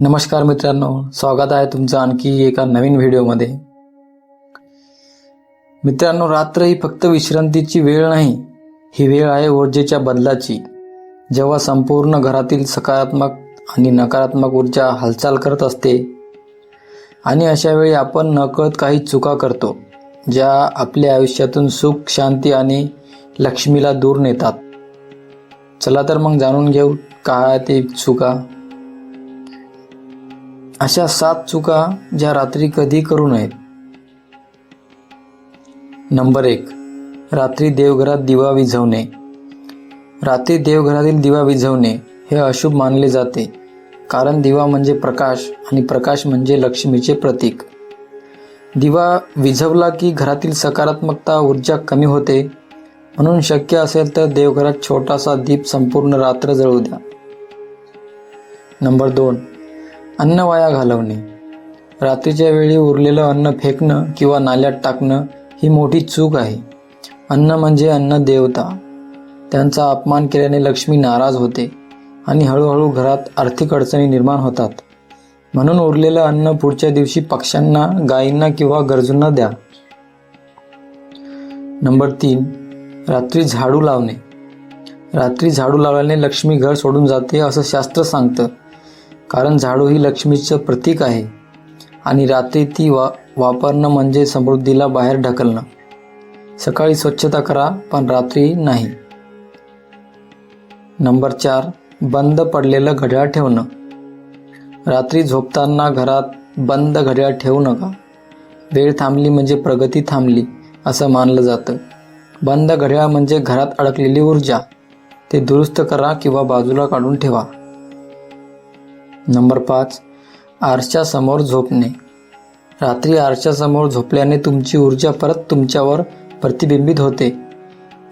नमस्कार मित्रांनो स्वागत आहे तुमचं आणखी एका नवीन व्हिडिओमध्ये. मित्रांनो रात्र ही फक्त विश्रांतीची वेळ नाही ही वेळ आहे ऊर्जेच्या बदलाची. जेव्हा संपूर्ण घरातील सकारात्मक आणि नकारात्मक ऊर्जा हालचाल करत असते आणि अशा वेळी आपण नकळत काही चुका करतो ज्या आपल्या आयुष्यातून सुख शांती आणि लक्ष्मीला दूर नेतात. चला तर मग जाणून घेऊ काय ते चुका? अशा सात चुका ज्या रात्री कधी करू नयेत. नंबर एक रात्री देवघरात दिवा विझवणे. रात्री देवघरातील दिवा विझवणे हे अशुभ मानले जाते कारण दिवा म्हणजे प्रकाश आणि प्रकाश म्हणजे लक्ष्मीचे प्रतीक. दिवा विझवला की घरातील सकारात्मकता ऊर्जा कमी होते. म्हणून शक्य असेल तर देवघरात छोटासा दीप संपूर्ण रात्र जळू द्या. नंबर दोन अन्न वाया घालवणे. रात्रीच्या वेळी उरलेलं अन्न फेकणं किंवा नाल्यात टाकणं ही मोठी चूक आहे. अन्न म्हणजे अन्न देवता. त्यांचा अपमान केल्याने लक्ष्मी नाराज होते आणि हळूहळू घरात आर्थिक अडचणी निर्माण होतात. म्हणून उरलेलं अन्न पुढच्या दिवशी पक्ष्यांना गायींना किंवा गरजूंना द्या. नंबर तीन. रात्री झाडू लावणे. रात्री झाडू लावल्याने लक्ष्मी घर सोडून जाते असं शास्त्र सांगतं. कारण झाडू ही लक्ष्मीचं प्रतीक आहे. आणि रात्री ती वा वापरणं म्हणजे समृद्धीला बाहेर ढकलणं. सकाळी स्वच्छता करा पण रात्री नाही. नंबर चार बंद पडलेलं घड्याळ ठेवणं. रात्री झोपताना घरात बंद घड्याळ ठेवू नका. वेळ थांबली म्हणजे प्रगती थांबली असं मानलं जातं. बंद घड्याळ म्हणजे घरात अडकलेली ऊर्जा. ते दुरुस्त करा किंवा बाजूला काढून ठेवा. नंबर पाच. आरशासमोर झोपणे. रात्री आरशासमोर झोपल्याने तुमची ऊर्जा परत तुमच्यावर प्रतिबिंबित होते.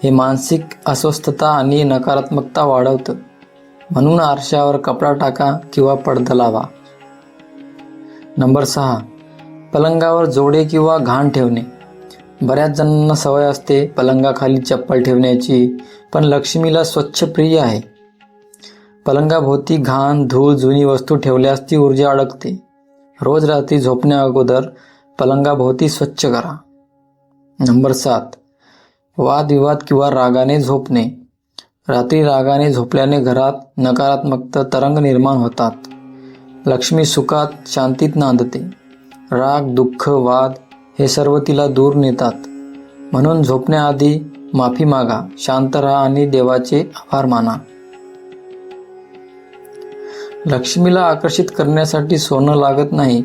हे मानसिक अस्वस्थता आणि नकारात्मकता वाढवतं. म्हणून आरशावर कपडा टाका किंवा पडदा लावा. नंबर सहा. पलंगावर जोडे किंवा घाण ठेवणे. बऱ्याच जणांना सवय असते पलंगाखाली चप्पल ठेवण्याची पण लक्ष्मीला स्वच्छ प्रिय आहे. पलंगाभोवती घाण धूळ जुनी वस्तू ठेवल्यास ती ऊर्जा अडकते. रोज रात्री झोपण्या अगोदर पलंगाभोवती स्वच्छ करा. नंबर सात. वादविवाद किंवा रागाने झोपणे. रात्री रागाने झोपल्याने घरात नकारात्मकता तरंग निर्माण होतात. लक्ष्मी सुखात शांतीत नांदते. राग दुःख वाद हे सर्व तिला दूर नेतात. म्हणून झोपण्याआधी माफी मागा शांत राहा आणि देवाचे आभार माना. लक्ष्मीला आकर्षित करण्यासाठी सोनं लागत नाही.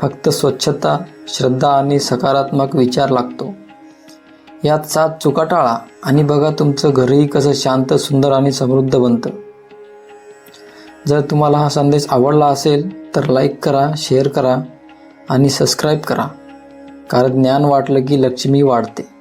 फक्त स्वच्छता श्रद्धा आणि सकारात्मक विचार लागतो. यात सात चुका टाळा आणि बघा तुमचं घरही कसं शांत सुंदर आणि समृद्ध बनतं. जर तुम्हाला हा संदेश आवडला असेल तर लाईक करा शेअर करा आणि सबस्क्राईब करा. कारण ज्ञान वाटलं की लक्ष्मी वाढते.